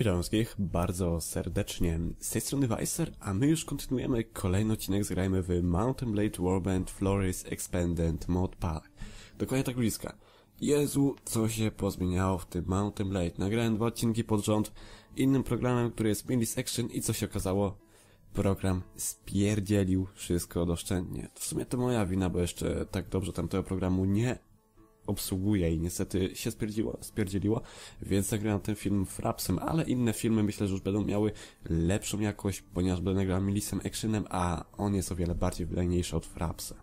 Witam wszystkich bardzo serdecznie. Z tej strony Weiser, a my już kontynuujemy kolejny odcinek, zgrajmy w Mountain Blade Warband Flores Expanded Mod Pack. Dokładnie tak bliska. Jezu, co się pozmieniało w tym Mountain Blade. Nagrałem dwa odcinki pod rząd innym programem, który jest Milis Action i co się okazało? Program spierdzielił wszystko doszczętnie. W sumie to moja wina, bo jeszcze tak dobrze tamtego programu nie obsługuje i niestety się spierdziło, spierdzieliło, więc nagrałem ten film Frapsem, ale inne filmy myślę, że już będą miały lepszą jakość, ponieważ będę nagrał Milisem Actionem, a on jest o wiele bardziej wydajniejszy od Frapsa.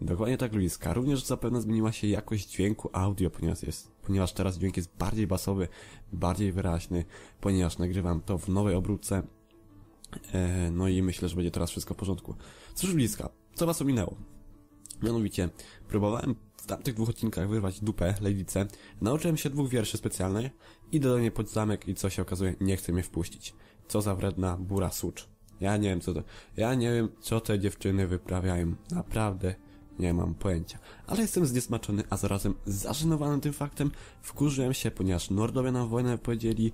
Dokładnie tak bliska. Również zapewne zmieniła się jakość dźwięku audio, ponieważ, jest, ponieważ teraz dźwięk jest bardziej basowy, bardziej wyraźny, ponieważ nagrywam to w nowej obróbce. E, no i myślę, że będzie teraz wszystko w porządku. Cóż bliska, co was ominęło? Mianowicie, próbowałem w tamtych dwóch odcinkach wyrwać dupę, lejdice, nauczyłem się dwóch wierszy specjalnych i dodanie pod zamek i co się okazuje, nie chce mnie wpuścić. Co za wredna bura sucz. Ja nie wiem co to, ja nie wiem co te dziewczyny wyprawiają. Naprawdę nie mam pojęcia. Ale jestem zniesmaczony, a zarazem zażenowany tym faktem. Wkurzyłem się, ponieważ Nordowie nam wojnę powiedzieli,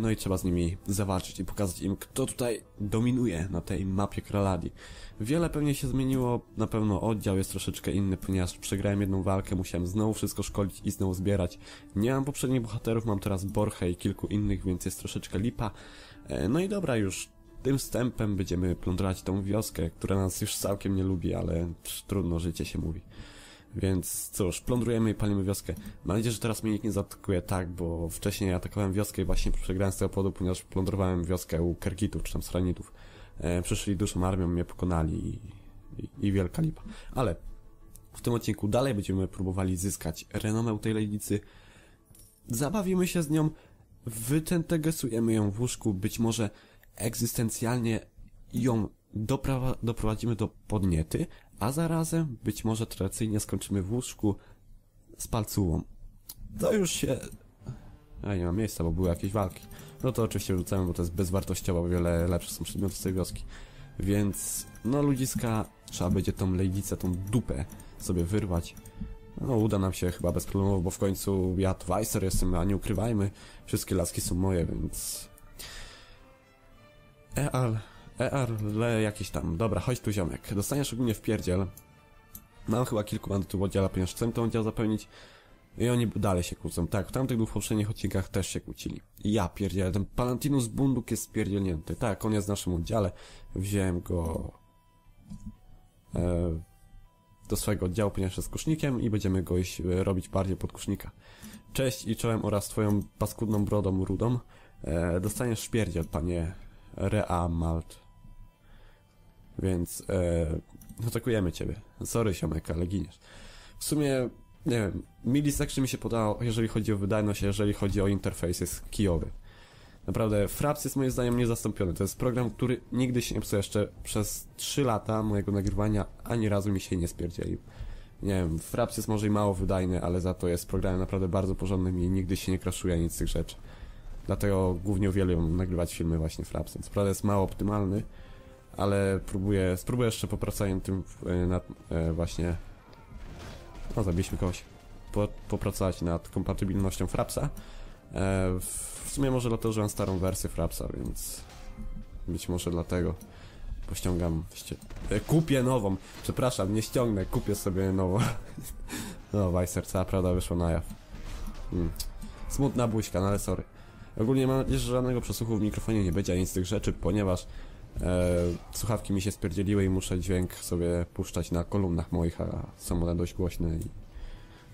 no i trzeba z nimi zawalczyć i pokazać im, kto tutaj dominuje na tej mapie Kraladi. Wiele pewnie się zmieniło, na pewno oddział jest troszeczkę inny, ponieważ przegrałem jedną walkę, musiałem znowu wszystko szkolić i znowu zbierać. Nie mam poprzednich bohaterów, mam teraz Borchę i kilku innych, więc jest troszeczkę lipa. E, no i dobra, już tym wstępem będziemy plądrować tą wioskę, która nas już całkiem nie lubi, ale trudno życie się mówi. Więc cóż, plądrujemy i palimy wioskę. Mam nadzieję, że teraz mnie nikt nie zaatakuje tak, bo wcześniej atakowałem wioskę i właśnie przegrałem z tego powodu, ponieważ plądrowałem wioskę u Kerkitów czy tam Sranitów. E, przyszli dużą armią, mnie pokonali i, i, i wielka lipa. Ale w tym odcinku dalej będziemy próbowali zyskać renomę tej lejnicy. Zabawimy się z nią, wytentegesujemy ją w łóżku, być może egzystencjalnie ją doprowadzimy do podniety, a zarazem być może tradycyjnie skończymy w łóżku z palcułą. To już się... A nie ma miejsca, bo były jakieś walki. No to oczywiście rzucamy, bo to jest bezwartościowo, o wiele lepsze są przedmioty z tej wioski. Więc, no ludziska, trzeba będzie tą lejwicę, tą dupę sobie wyrwać. No uda nam się chyba bez problemu, bo w końcu ja Weiser jestem, a nie ukrywajmy, wszystkie laski są moje, więc... Eal, ERL jakiś tam. Dobra, chodź tu ziomek. Dostaniesz ogólnie w pierdziel. Mam chyba kilku bandytów w oddziale, ponieważ chcę ten oddział zapełnić. I oni dalej się kłócą. Tak, w tamtych dwóch poprzednich odcinkach też się kłócili. Ja pierdzielę, ten Palantinus Bunduk jest spierdzielnięty. Tak, on jest w naszym oddziale. Wziąłem go e, do swojego oddziału, ponieważ jest kusznikiem i będziemy go iść, e, robić bardziej pod kusznika. Cześć i czołem oraz twoją paskudną brodą rudą. E, dostaniesz szpierdziel, panie Rea Malt. Więc e, atakujemy ciebie. Sorry, siomek, ale giniesz. W sumie, nie wiem, Millisection mi się podało, jeżeli chodzi o wydajność, jeżeli chodzi o interfejs, jest kijowy. Naprawdę, Fraps jest moim zdaniem niezastąpiony. To jest program, który nigdy się nie psuł jeszcze przez 3 lata mojego nagrywania, ani razu mi się nie spierdzielił. Nie wiem, Fraps jest może i mało wydajny, ale za to jest programem naprawdę bardzo porządnym i nigdy się nie kraszuje nic z tych rzeczy. Dlatego głównie uwielbiam nagrywać filmy właśnie Frapsem. Co prawda jest mało optymalny, ale próbuję, spróbuję jeszcze popracować tym e, nad e, właśnie... No, zabiliśmy kogoś. Po, popracować nad kompatybilnością Frapsa. E, w sumie może dlatego, że mam starą wersję Frapsa, więc być może dlatego pościągam... E, kupię nową. Przepraszam, nie ściągnę, kupię sobie nową. no, Weiser, cała prawda wyszła na jaw. Hmm. Smutna buźka, no ale sorry. Ogólnie mam nadzieję, że żadnego przesłuchu w mikrofonie nie będzie, ani z tych rzeczy, ponieważ e, słuchawki mi się spierdzieliły i muszę dźwięk sobie puszczać na kolumnach moich, a są one dość głośne i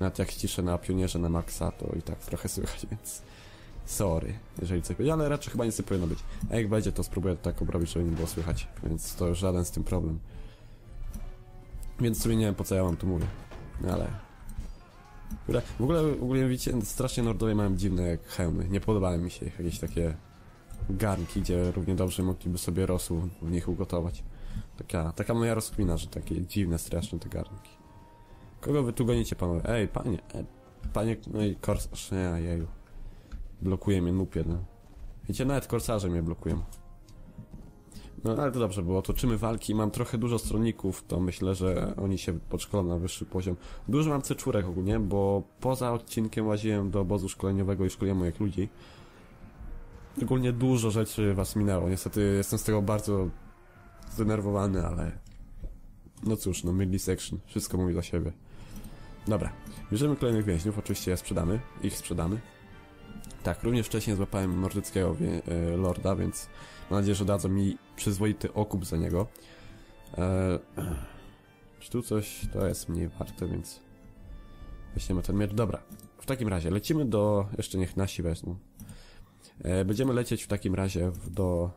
nawet jak ściszę na pionierze na maksa, to i tak trochę słychać, więc sorry, jeżeli coś będzie, ale raczej chyba nic nie powinno być. A jak będzie, to spróbuję to tak obrobić, żeby nie było słychać, więc to już żaden z tym problem. Więc w sumie nie wiem, po co ja wam tu mówię, ale w ogóle, w ogóle widzicie, strasznie Nordowie mają dziwne hełmy. Nie podobały mi się jakieś takie garnki, gdzie równie dobrze mogliby sobie rosół w nich ugotować. Taka, taka moja rozkmina, że takie dziwne, straszne te garnki. Kogo wy tu gonicie, panowie? Ej, panie, panie, no i korsarz, nie, jeju. Blokuje mnie nup jeden. Wiecie, nawet korsarze mnie blokują. No ale to dobrze było, toczymy walki, mam trochę dużo stronników, to myślę, że oni się podszkolą na wyższy poziom. Dużo mam C4 ogólnie, bo poza odcinkiem łaziłem do obozu szkoleniowego i szkoliłem moich ludzi. Ogólnie dużo rzeczy was minęło. Niestety jestem z tego bardzo zdenerwowany, ale... No cóż, no mid section. Wszystko mówi za siebie. Dobra. Bierzemy kolejnych więźniów. Oczywiście je sprzedamy. Ich sprzedamy. Tak, również wcześniej złapałem nordyckiego wie- e, lorda, więc mam nadzieję, że dadzą mi przyzwoity okup za niego. E, czy tu coś to jest mniej warte, więc weźmiemy ten miecz. Dobra, w takim razie lecimy do... jeszcze niech nasi wezmą. E, będziemy lecieć w takim razie do...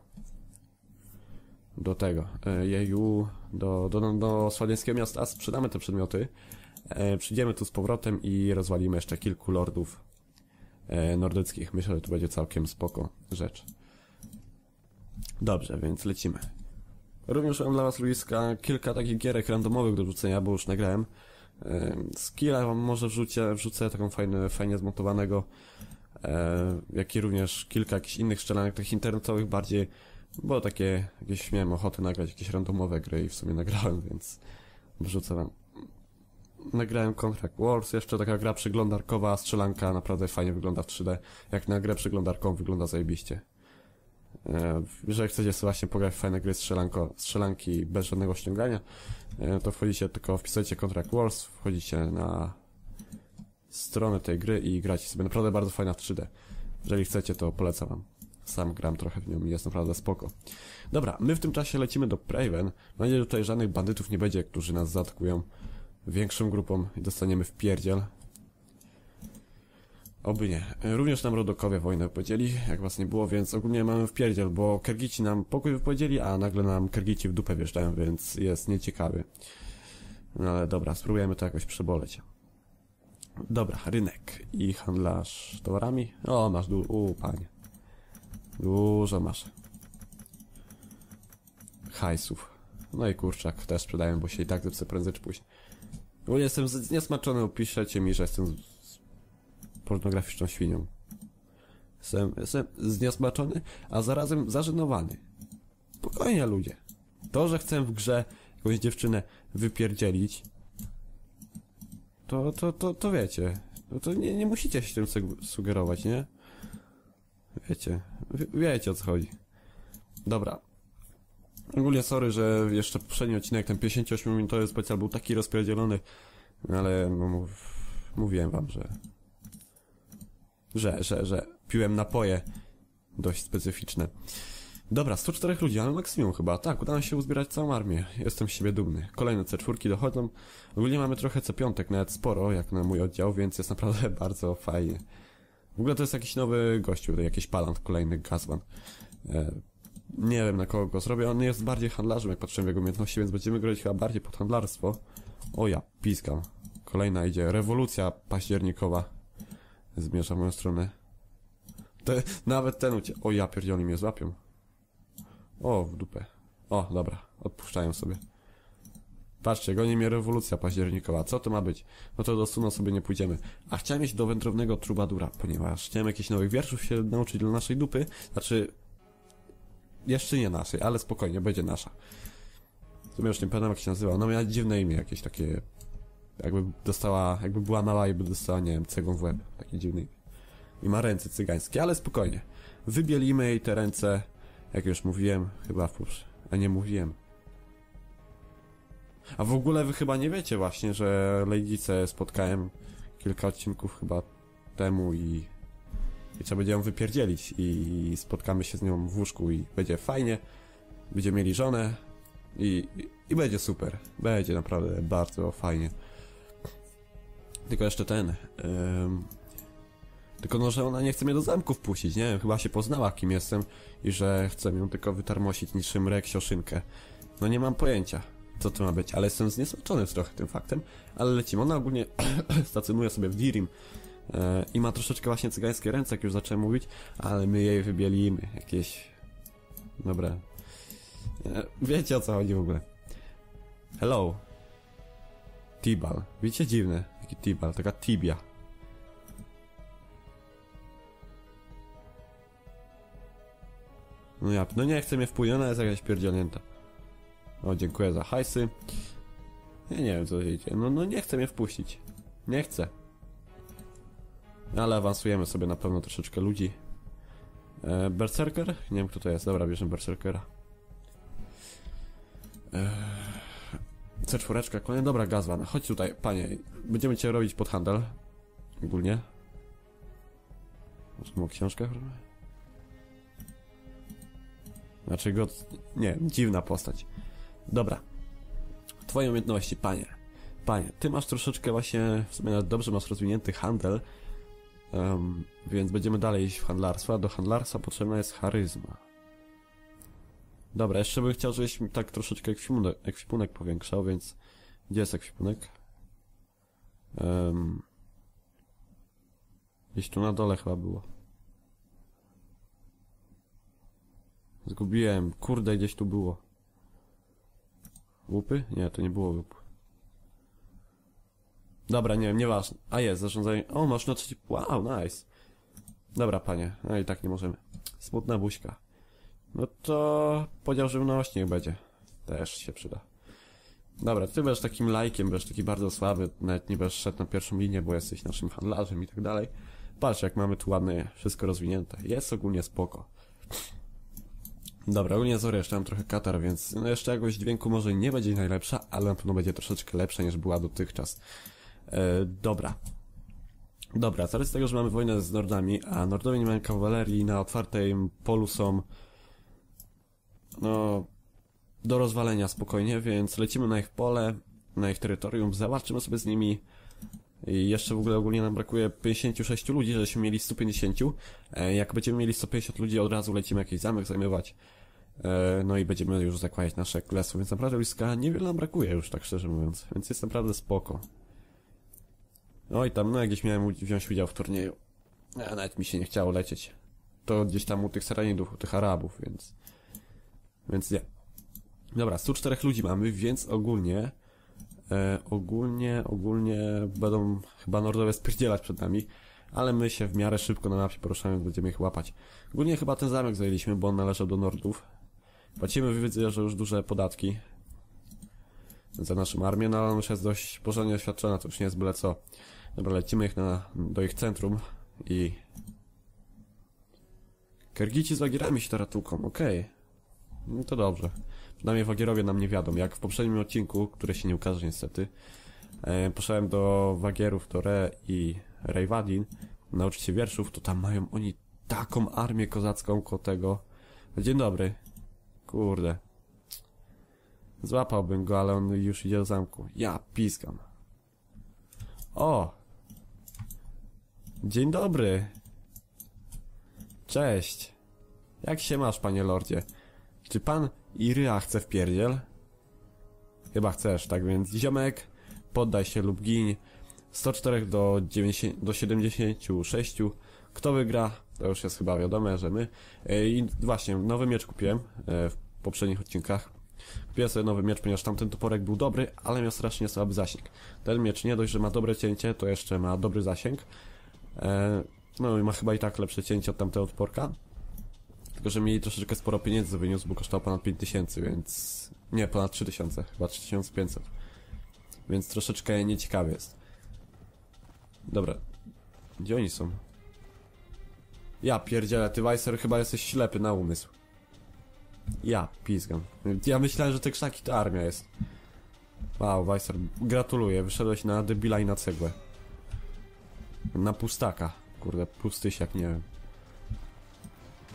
do tego, e, jeju, do, do, do, do słowiańskiego miasta, sprzedamy te przedmioty, e, przyjdziemy tu z powrotem i rozwalimy jeszcze kilku lordów nordyckich. Myślę, że to będzie całkiem spoko rzecz. Dobrze, więc lecimy. Również mam dla was, Luiska, kilka takich gierek randomowych do rzucenia, bo już nagrałem. Skilla wam może wrzucę, wrzucę taką fajne, fajnie zmontowanego, jak i również kilka jakichś innych strzelanek, takich internetowych bardziej, bo takie, jakieś miałem ochotę nagrać jakieś randomowe gry i w sumie nagrałem, więc wrzucę wam. Nagrałem Contract Wars, jeszcze taka gra przeglądarkowa, strzelanka, naprawdę fajnie wygląda w 3D. Jak na grę przeglądarkową wygląda zajebiście. E, Jeżeli chcecie sobie właśnie pograć w fajne gry strzelanko, strzelanki bez żadnego ściągania, e, to wchodzicie tylko, wpisujecie Contract Wars, wchodzicie na stronę tej gry i gracie sobie. Naprawdę bardzo fajna w 3D. Jeżeli chcecie, to polecam wam. Sam gram trochę w nią i jest naprawdę spoko. Dobra, my w tym czasie lecimy do Praven. Mam nadzieję, że tutaj żadnych bandytów nie będzie, którzy nas zaatakują większą grupą i dostaniemy w pierdziel. Oby nie. Również nam Rodokowie wojnę wypowiedzieli, jak was nie było, więc ogólnie mamy w pierdziel, bo Kergici nam pokój wypowiedzieli, a nagle nam Kergici w dupę wjeżdżają, więc jest nieciekawy. No ale dobra, spróbujemy to jakoś przeboleć. Dobra, rynek i handlarz towarami. O, masz du... U, panie. Dużo masz. Hajsów. No i kurczak też sprzedają, bo się i tak zepsę prędzej czy później. Bo jestem zniesmaczony, opiszecie mi, że jestem z- z pornograficzną świnią. Jestem, jestem zniesmaczony, a zarazem zażenowany. Spokojnie, ludzie. To, że chcę w grze jakąś dziewczynę wypierdzielić, to, to, to, to wiecie. No to nie, nie musicie się tym sug- sugerować, nie? Wiecie. Wie, wiecie o co chodzi. Dobra. Ogólnie sorry, że jeszcze poprzedni odcinek, ten 58-minutowy specjal był taki rozpierdzielony, ale no, mów, mówiłem wam, że, że, że, że piłem napoje dość specyficzne. Dobra, 104 ludzi, ale maksimum chyba. Tak, udało się uzbierać całą armię. Jestem z siebie dumny. Kolejne C4 dochodzą. Ogólnie mamy trochę C5, nawet sporo, jak na mój oddział, więc jest naprawdę bardzo fajnie. W ogóle to jest jakiś nowy gościu, jakiś palant, kolejny Gazban. E, nie wiem na kogo go zrobię, on jest bardziej handlarzem, jak patrzyłem w jego umiejętności, więc będziemy grać chyba bardziej pod handlarstwo. O ja, piskam. Kolejna idzie, rewolucja październikowa. Zmierza w moją stronę. Te, nawet ten ucie... O ja, pierdzieli mnie złapią. O, w dupę. O, dobra, odpuszczają sobie. Patrzcie, goni mnie rewolucja październikowa. Co to ma być? No to do Suno sobie nie pójdziemy. A chciałem iść do wędrownego trubadura, ponieważ chciałem jakichś nowych wierszów się nauczyć dla naszej dupy. Znaczy, jeszcze nie naszej, ale spokojnie, będzie nasza. W sumie już nie pamiętam jak się nazywa. No miała dziwne imię jakieś takie... Jakby dostała, jakby była mała i by dostała, nie wiem, cegą w łeb. Takie dziwne imię. I ma ręce cygańskie, ale spokojnie. Wybielimy jej te ręce, jak już mówiłem, chyba w półsz. A nie mówiłem. A w ogóle wy chyba nie wiecie właśnie, że Lejdice spotkałem kilka odcinków chyba temu i, i trzeba będzie ją wypierdzielić i spotkamy się z nią w łóżku i będzie fajnie, będziemy mieli żonę i, i, będzie super. Będzie naprawdę bardzo fajnie. Tylko jeszcze ten... em, tylko no, że ona nie chce mnie do zamku wpuścić, nie chyba się poznała kim jestem i że chce ją tylko wytarmosić niczym reksiоszynkę. No nie mam pojęcia, co to ma być, ale jestem zniesmaczony trochę tym faktem, ale lecimy. Ona ogólnie stacjonuje sobie w Dirim e, i ma troszeczkę właśnie cygańskie ręce, jak już zacząłem mówić, ale my jej wybielimy, jakieś... Dobra. E, wiecie o co chodzi w ogóle. Hello. Tibal. Widzicie dziwne? Taki Tibal, taka tibia. No ja, no nie chcę mnie wpłynąć, ona jest jakaś pierdzielnięta. O, dziękuję za hajsy. Ja nie wiem co dzieje. No, no nie chcę mnie wpuścić. Nie chcę. No, ale awansujemy sobie na pewno troszeczkę ludzi. E, Berserker? Nie wiem kto to jest. Dobra, bierzemy Berserkera. E, C4, kolejna. Dobra, Gazwan. Chodź tutaj, panie. Będziemy cię robić pod handel. Ogólnie. Może mu książkę? Znaczy go... Nie, dziwna postać. Dobra. Twoje umiejętności, panie. Panie, ty masz troszeczkę właśnie, w sumie dobrze masz rozwinięty handel, um, więc będziemy dalej iść w handlarstwo, a do handlarstwa potrzebna jest charyzma. Dobra, jeszcze bym chciał, żebyś mi tak troszeczkę ekwipunek powiększał, więc... Gdzie jest ekwipunek? Um, gdzieś tu na dole chyba było. Zgubiłem. Kurde, gdzieś tu było. Łupy? Nie, to nie było łup. Dobra, nie wiem, nieważne. A jest, zarządzanie. O, masz na trzeci... Wow, nice. Dobra, panie. No i tak nie możemy. Smutna buźka. No to... Podział żywności niech będzie. Też się przyda. Dobra, ty będziesz takim lajkiem, będziesz taki bardzo słaby, nawet nie będziesz szedł na pierwszą linię, bo jesteś naszym handlarzem i tak dalej. Patrz, jak mamy tu ładne, wszystko rozwinięte. Jest ogólnie spoko. Dobra, ogólnie sorry, jeszcze mam trochę katar, więc no jeszcze jakość dźwięku może nie będzie najlepsza, ale na pewno będzie troszeczkę lepsza niż była dotychczas. E, dobra. Dobra, teraz z tego, że mamy wojnę z Nordami, a Nordowie nie mają kawalerii, na otwartym polu są no do rozwalenia spokojnie, więc lecimy na ich pole, na ich terytorium, zawalczymy sobie z nimi i jeszcze w ogóle ogólnie nam brakuje 56 ludzi, żeśmy mieli 150. E, jak będziemy mieli 150 ludzi, od razu lecimy jakiś zamek zajmować. E, no i będziemy już zakładać nasze klesy, więc naprawdę wojska niewiele nam brakuje już, tak szczerze mówiąc. Więc jest naprawdę spoko. No i tam, no jakieś miałem wziąć udział w turnieju. Nawet mi się nie chciało lecieć. To gdzieś tam u tych Seranidów, u tych Arabów, więc... Więc nie. Dobra, 104 ludzi mamy, więc ogólnie... E, ogólnie, ogólnie będą chyba Nordowie spierdzielać przed nami, ale my się w miarę szybko na mapie poruszamy, będziemy ich łapać. Ogólnie chyba ten zamek zajęliśmy, bo on należał do Nordów. Płacimy, widzę, że już duże podatki za naszą armię, no ale ona już jest dość porządnie oświadczona, to już nie jest byle co. Dobra, lecimy ich na, do ich centrum i... Kergici z Wagierami się teraz okej. Okay. No to dobrze. Przynajmniej Wagierowie nam nie wiadomo. Jak w poprzednim odcinku, który się nie ukaże niestety, e, poszedłem do Wagierów, do Re i Rejwadin nauczyć się wierszów, to tam mają oni taką armię kozacką ko tego. Dzień dobry. Kurde. Złapałbym go, ale on już idzie do zamku. Ja piskam. O! Dzień dobry. Cześć. Jak się masz, panie lordzie? Czy pan Irya chce w pierdziel? Chyba chcesz, tak więc ziomek, poddaj się lub giń. 104 do, 90, do 76. Kto wygra? To już jest chyba wiadome, że my. E, I właśnie, nowy miecz kupiłem e, w poprzednich odcinkach. Kupiłem sobie nowy miecz, ponieważ tamten toporek był dobry, ale miał strasznie słaby zasięg. Ten miecz nie dość, że ma dobre cięcie, to jeszcze ma dobry zasięg. E, no i ma chyba i tak lepsze cięcie od tamtego toporka. Tylko, że mieli troszeczkę sporo pieniędzy wyniósł, bo kosztował ponad 5000, więc... Nie, ponad 3000, chyba 3500. Więc troszeczkę nieciekawy jest. Dobra. Gdzie oni są? Ja pierdzielę, ty Weiser chyba jesteś ślepy na umysł. Ja pizgam. Ja myślałem, że te krzaki to armia jest. Wow, Weiser, gratuluję, wyszedłeś na debila i na cegłę. Na pustaka. Kurde, pustysiak, nie wiem.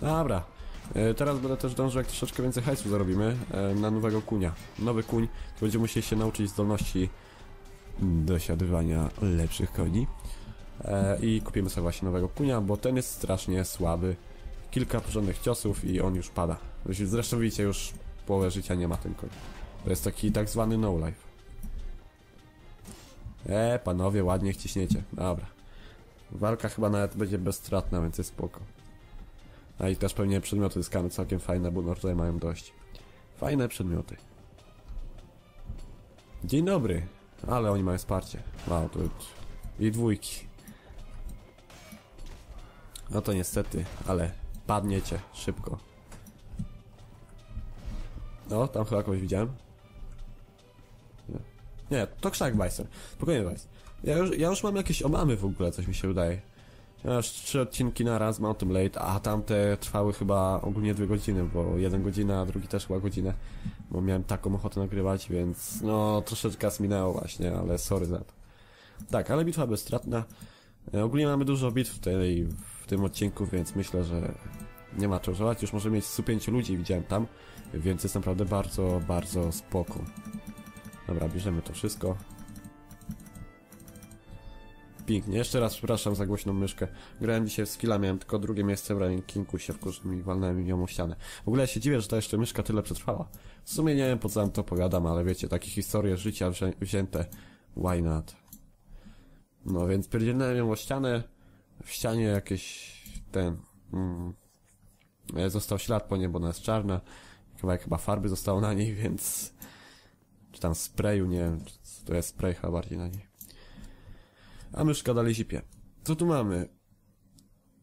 Dobra. E, teraz będę też dążył, jak troszeczkę więcej hajsu zarobimy, e, na nowego kunia. Nowy kuń, to będziemy musieli się nauczyć zdolności dosiadywania lepszych koni. E, I kupimy sobie właśnie nowego kunia, bo ten jest strasznie słaby. Kilka porządnych ciosów i on już pada. Zresztą widzicie, już połowę życia nie ma ten koń. To jest taki tak zwany no life. E, panowie, ładnie chciśniecie. Dobra. Walka chyba nawet będzie bezstratna, więc jest spoko. A i też pewnie przedmioty zyskamy całkiem fajne, bo tutaj mają dość. Fajne przedmioty. Dzień dobry. Ale oni mają wsparcie. Wow, to... I dwójki. No to niestety, ale padniecie szybko. No, tam chyba kogoś widziałem. Nie, to krzak Weiser. Spokojnie Weiser. Ja już, ja już mam jakieś obawy w ogóle, coś mi się wydaje. Aż trzy odcinki na raz Mountain Blade, a tamte trwały chyba ogólnie dwie godziny, bo jeden godzina, a drugi też chyba godzinę, bo miałem taką ochotę nagrywać, więc no troszeczkę czas właśnie, ale sorry za to. Tak, ale bitwa bezstratna. E, Ogólnie mamy dużo bitw w, tej, w tym odcinku, więc myślę, że nie ma czego żałować. Już może mieć 105 ludzi, widziałem tam, więc jest naprawdę bardzo, bardzo spoko. Dobra, bierzemy to wszystko. Pięknie. Jeszcze raz przepraszam za głośną myszkę. Grałem dzisiaj w skilla, miałem tylko drugie miejsce w rankingu, się wkurzyłem i walnąłem ją o ścianę. W ogóle ja się dziwię, że ta jeszcze myszka tyle przetrwała. W sumie nie wiem po co wam to opowiadam, ale wiecie, takie historie życia wzię wzięte. Why not? No więc pierdzielnąłem ją o ścianę. W ścianie jakieś ten... Mm, e, został ślad po niej, bo ona jest czarna. Kawałek chyba farby zostało na niej, więc... Czy tam sprayu, nie wiem. To jest spray chyba bardziej na niej. A myszka dalej zipie. Co tu mamy?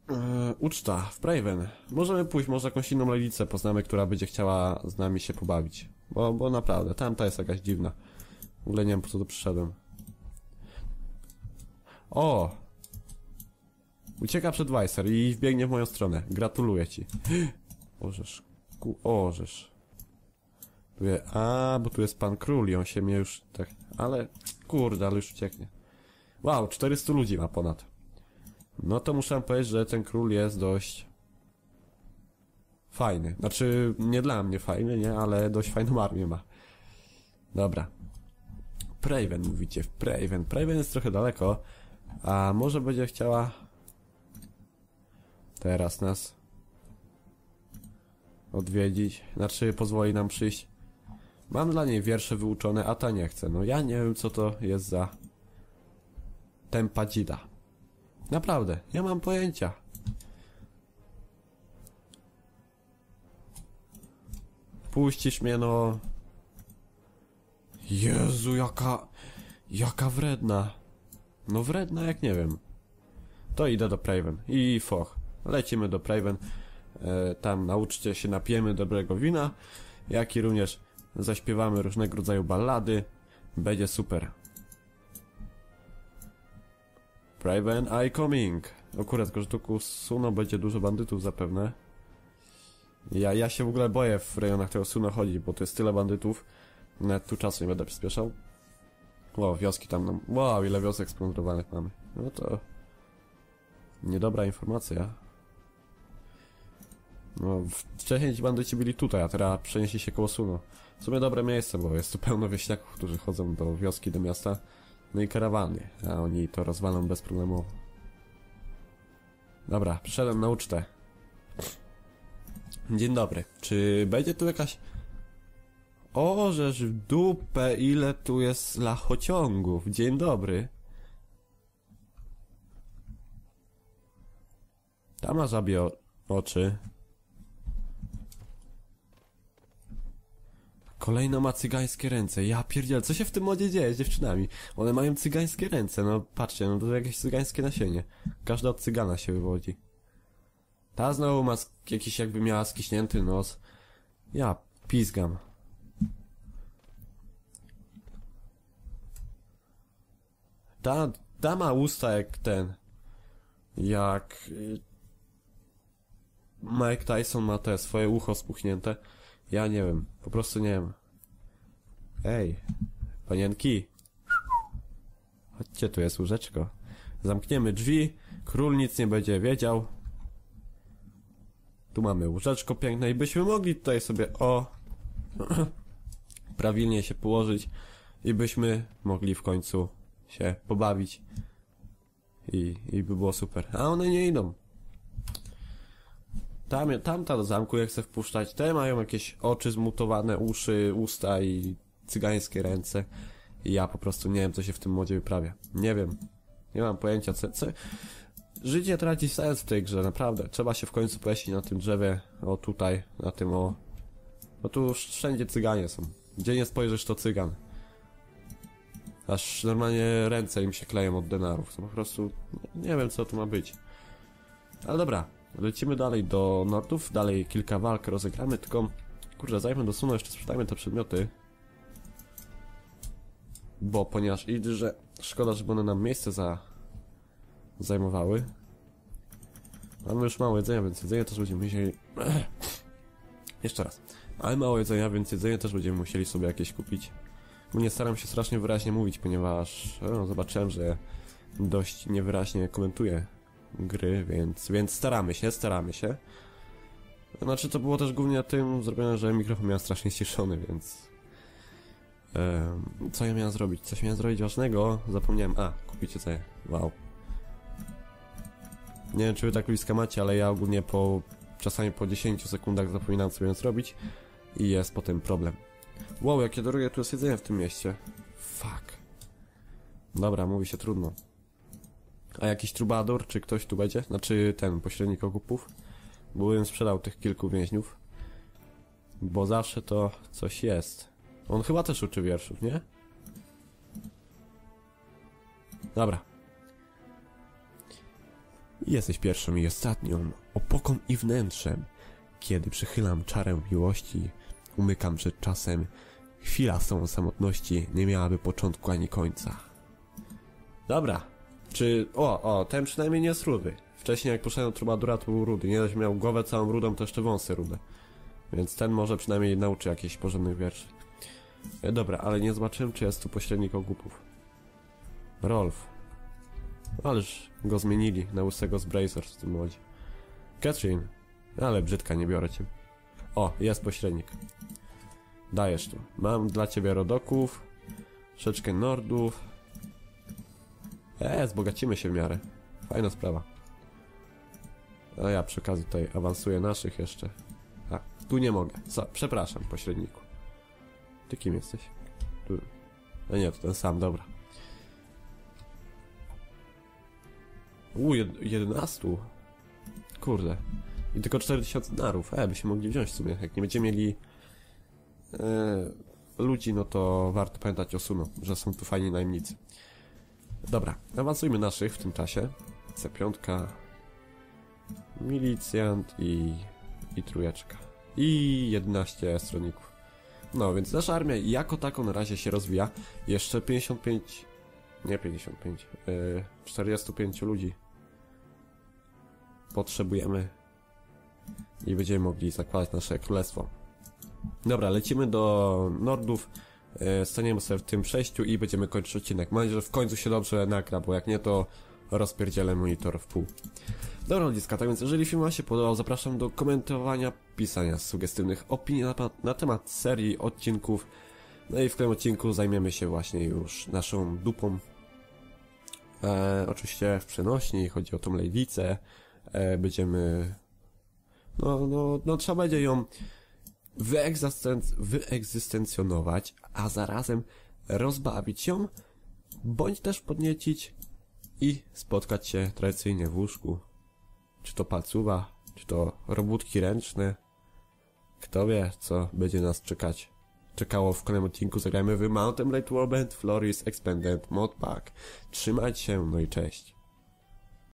Eee, uczta w Praven. Możemy pójść, może jakąś inną lewicę poznamy, która będzie chciała z nami się pobawić. Bo, bo naprawdę, tamta jest jakaś dziwna. W ogóle nie wiem po co tu przyszedłem. O! Ucieka przed Weiser i wbiegnie w moją stronę. Gratuluję ci. Orzesz. Ku... Orzesz. Tu je... A, bo tu jest pan król i on się mnie już tak... Ale... Kurde, ale już ucieknie. Wow, 400 ludzi ma ponad. No to muszę powiedzieć, że ten król jest dość... Fajny. Znaczy, nie dla mnie fajny, nie? Ale dość fajną armię ma. Dobra. Praven mówicie, Praven. Praven jest trochę daleko. A może będzie chciała... Teraz nas... Odwiedzić. Znaczy, pozwoli nam przyjść. Mam dla niej wiersze wyuczone, a ta nie chce. No ja nie wiem, co to jest za... Tempadzida. Naprawdę, nie mam pojęcia. Puścisz mnie, no... Jezu, jaka... Jaka wredna. No wredna jak nie wiem. To idę do Praven. I foch. Lecimy do Praven. E, tam nauczcie się, napijemy dobrego wina, jak i również zaśpiewamy różnego rodzaju ballady. Będzie super. Praven I coming. Akurat, tylko że tu ku Suno będzie dużo bandytów zapewne. Ja, ja się w ogóle boję w rejonach tego Suno chodzić, bo to jest tyle bandytów. Nawet tu czasu nie będę przyspieszał. O, wioski tam nam... Wow, ile wiosek splądrowanych mamy. No to... Niedobra informacja. No, wcześniej ci bandyci byli tutaj, a teraz przenieśli się koło Suno. W sumie dobre miejsce, bo jest tu pełno wieśniaków, którzy chodzą do wioski, do miasta. No i karawany, a oni to rozwalą bez problemu. Dobra, przyszedłem na ucztę. Dzień dobry. Czy będzie tu jakaś... O, żeż w dupę, ile tu jest lachociągów. Dzień dobry. Ta ma żabie o- oczy. Kolejno ma cygańskie ręce. Ja pierdziel, co się w tym modzie dzieje z dziewczynami? One mają cygańskie ręce, no patrzcie, no to jakieś cygańskie nasienie. Każda od cygana się wywodzi. Ta znowu ma jakiś jakby miała skiśnięty nos. Ja pizgam. Ta, ta ma usta jak ten. Jak... y, Mike Tyson ma te swoje ucho spuchnięte. Ja nie wiem, po prostu nie wiem. Ej, panienki. Chodźcie, tu jest łóżeczko. Zamkniemy drzwi, król nic nie będzie wiedział. Tu mamy łóżeczko piękne i byśmy mogli tutaj sobie, o, prawilnie się położyć i byśmy mogli w końcu się pobawić. I, i by było super. A one nie idą. Tam, tamta do zamku jak chcę wpuszczać, te mają jakieś oczy zmutowane, uszy, usta i cygańskie ręce. I ja po prostu nie wiem, co się w tym modzie wyprawia. Nie wiem. Nie mam pojęcia, co... co... Życie traci sens w tej grze, naprawdę. Trzeba się w końcu pojeździć na tym drzewie, o tutaj, na tym o... No tu wszędzie cyganie są. Gdzie nie spojrzysz, to cygan. Aż normalnie ręce im się kleją od denarów. To po prostu... Nie wiem, co tu ma być. Ale dobra, lecimy dalej do Nordów, dalej kilka walk rozegramy, tylko... Kurczę, zanim do Suno jeszcze sprzedajmy te przedmioty. Bo, ponieważ i że szkoda, żeby one nam miejsce za... zajmowały. Mamy już mało jedzenia, więc jedzenie też będziemy musieli... Jeszcze raz. Mamy mało jedzenia, więc jedzenie też będziemy musieli sobie jakieś kupić. Nie staram się strasznie wyraźnie mówić, ponieważ no, zobaczyłem, że dość niewyraźnie komentuję gry, więc, więc staramy się, staramy się. Znaczy to było też głównie na tym zrobione, że mikrofon miał strasznie ściszony, więc... Co ja miałem zrobić? Coś miałem zrobić ważnego? Zapomniałem. A, kupicie sobie. Wow. Nie wiem, czy wy tak bliska macie, ale ja ogólnie po... Czasami po 10 sekundach zapominam sobie zrobić i jest potem problem. Wow, jakie drogie tu jest jedzenie w tym mieście. Fuck. Dobra, mówi się trudno. A jakiś trubadur, czy ktoś tu będzie? Znaczy ten, pośrednik okupów? Bo bym sprzedał tych kilku więźniów. Bo zawsze to coś jest. On chyba też uczy wierszów, nie? Dobra. Jesteś pierwszą i ostatnią, opoką i wnętrzem. Kiedy przychylam czarę miłości, umykam przed czasem. Chwila samotności nie miałaby początku ani końca. Dobra. Czy... O, o, ten przynajmniej nie jest rudy. Wcześniej jak poszedłem Trubadura to był rudy. Nie dość, miał głowę całą rudą, to jeszcze wąsy rude. Więc ten może przynajmniej nauczy jakichś porządnych wierszy. E, dobra, ale nie zobaczyłem, czy jest tu pośrednik ogupów. Rolf. Ależ go zmienili na łysego z Brazers w tym modzie. Catherine. Ale brzydka, nie biorę cię. O, jest pośrednik. Dajesz tu. Mam dla ciebie rodoków, troszeczkę nordów. E, zbogacimy się w miarę. Fajna sprawa. A ja przy okazji tutaj awansuję naszych jeszcze. A, tu nie mogę. Co? Przepraszam, pośredniku. Ty kim jesteś? Tu. A nie, to ten sam, dobra. U, jed 11. Kurde. I tylko 4000 narów. E, by się mogli wziąć w sumie. Jak nie będziemy mieli e, ludzi, no to warto pamiętać o Suno, że są tu fajni najemnicy. Dobra, awansujmy naszych w tym czasie. C5, milicjant i, i trójeczka. I 11 stronników. No, więc nasza armia jako tako na razie się rozwija. Jeszcze 55, nie 55, yy, 45 ludzi potrzebujemy i będziemy mogli zakładać nasze królestwo. Dobra, lecimy do Nordów, staniemy sobie w tym przejściu i będziemy kończyć odcinek. Mam nadzieję, że w końcu się dobrze nagra, bo jak nie, to rozpierdzielę monitor w pół. Dobra ludziska, tak więc jeżeli film wam się podobał, zapraszam do komentowania, pisania sugestywnych opinii na, na temat serii odcinków. No i w tym odcinku zajmiemy się właśnie już naszą dupą. E, oczywiście w przenośni, chodzi o tą lejwicę. E, będziemy... No, no, no trzeba będzie ją wyegzystenc a zarazem rozbawić ją, bądź też podniecić i spotkać się tradycyjnie w łóżku. Czy to palcuwa, czy to robótki ręczne. Kto wie, co będzie nas czekać. Czekało w kolejnym odcinku. Zagrajmy w Mountain Blade Warband Floris Expanded Mod Pack. Trzymajcie się, no i cześć.